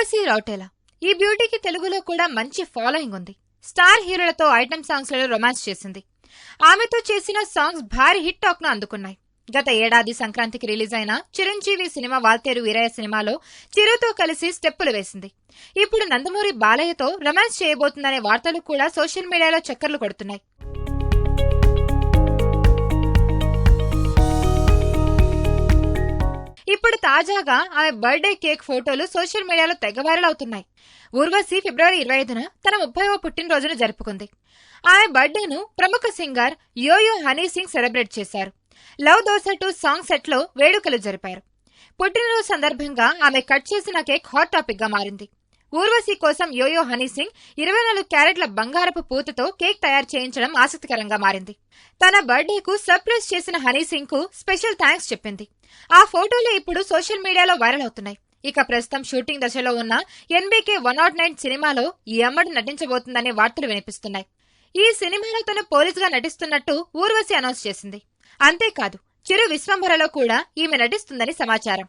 రౌటేలా ఈ బ్యూటీకి తెలుగులో కూడా మంచి ఫాలోయింగ్ ఉంది. స్టార్ హీరోలతో ఐటమ్ సాంగ్స్లలో రొమాన్స్ చేసింది. ఆమెతో చేసిన సాంగ్స్ భారీ హిట్ టాక్ను అందుకున్నాయి. గత ఏడాది సంక్రాంతికి రిలీజ్ అయిన చిరంజీవి సినిమా వాల్తేరు వీరయ్య సినిమాలో చిరుతో కలిసి స్టెప్పులు వేసింది. ఇప్పుడు నందమూరి బాలయ్యతో రొమాన్స్ చేయబోతుందనే వార్తలు కూడా సోషల్ మీడియాలో చక్కర్లు కొడుతున్నాయి. ఇప్పుడు తాజాగా ఆమె బర్త్డే కేక్ ఫోటోలు సోషల్ మీడియాలో తెగ వైరల్ అవుతున్నాయి. ఉర్వశి ఫిబ్రవరి ఇరవై ఐదున తన ముప్పైవ పుట్టినరోజును జరుపుకుంది. ఆమె బర్త్డేను ప్రముఖ singer Yo Yo Honey Singh celebrate చేశారు. లవ్ దోస టూ సాంగ్ సెట్లో వేడుకలు జరిపారు. పుట్టినరోజు సందర్భంగా ఆమె కట్ చేసిన కేక్ హాట్ టాపిక్గా మారింది. ఊర్వశి కోసం యోయో హనీ సింగ్ ఇరవై నాలుగు క్యారెట్ల బంగారపు పూతతో కేక్ తయారు చేయించడం ఆసక్తికరంగా మారింది. తన బర్త్డేకు సర్ప్రైజ్ చేసిన హనీ సింగ్కు స్పెషల్ థ్యాంక్స్ చెప్పింది. ఆ ఫోటోలు ఇప్పుడు సోషల్ మీడియాలో వైరల్ అవుతున్నాయి. ఇక ప్రస్తుతం షూటింగ్ దశలో ఉన్న ఎన్బీకే వన్ నాట్ నైన్ సినిమాలో ఈ అమ్మడు నటించబోతుందనే వార్తలు వినిపిస్తున్నాయి. ఈ సినిమాలో తను పోలీసుగా నటిస్తున్నట్టు ఊర్వశి అనౌన్స్ చేసింది. అంతేకాదు చిరు విశ్వంభరలో కూడా ఈమె నటిస్తుందని సమాచారం.